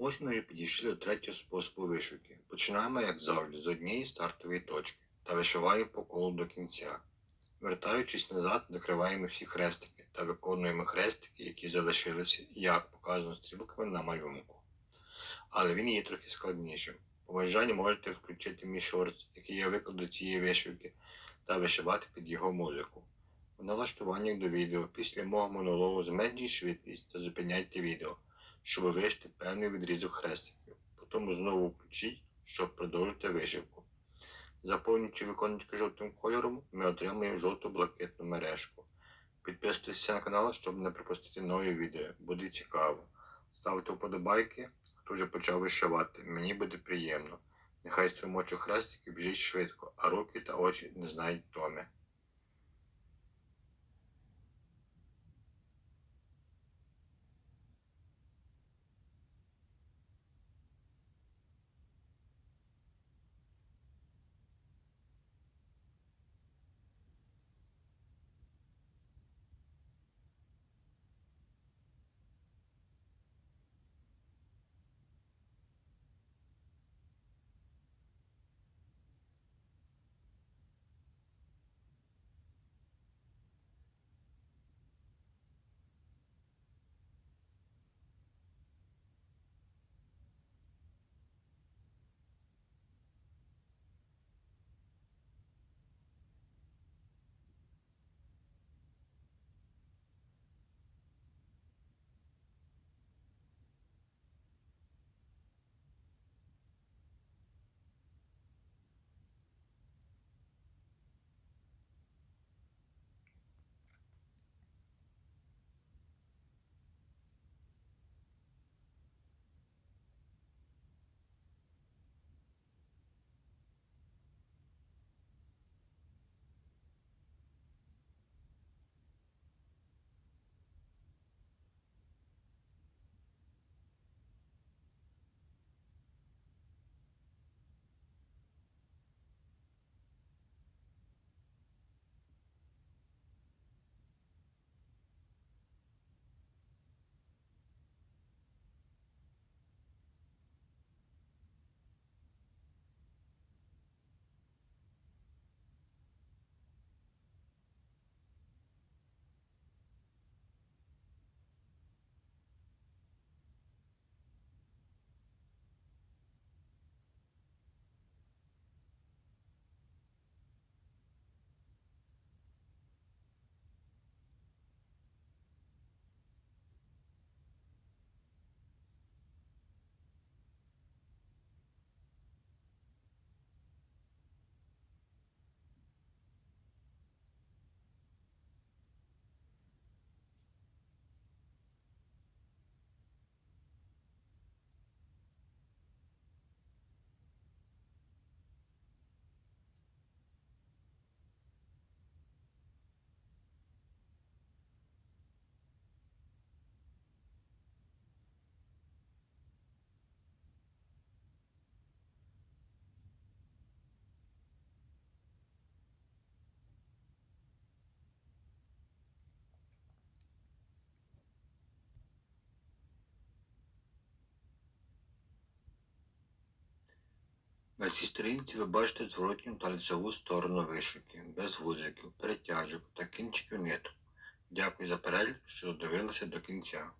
Ось ми і підійшли до третього способу вишивки. Починаємо, як завжди, з однієї стартової точки та вишиваємо по колу до кінця. Вертаючись назад, закриваємо всі хрестики та виконуємо хрестики, які залишилися, як показано стрілками на малюнку. Але він є трохи складнішим. По бажанні можете включити мій шорт, який я викладу цієї вишивки, та вишивати під його музику. У налаштуваннях до відео після мого монологу зменшіть швидкість та зупиняйте відео, щоб вишити певний відрізок хрестиків. Потім знову включіть, щоб продовжити вишивку. Заповнюючи виконечко жовтим кольором, ми отримаємо жовто-блакитну мережку. Підписуйтесь на канал, щоб не пропустити нові відео. Буде цікаво. Ставте вподобайки, хто вже почав вишивати. Мені буде приємно. Нехай струмочок хрестиків біжить швидко, а руки та очі не знають томи. На цій сторінці ви бачите зворотню та лицеву сторону вишивки, без вузиків, перетяжок та кінчиків ниток. Дякую за перегляд, що додивилися до кінця.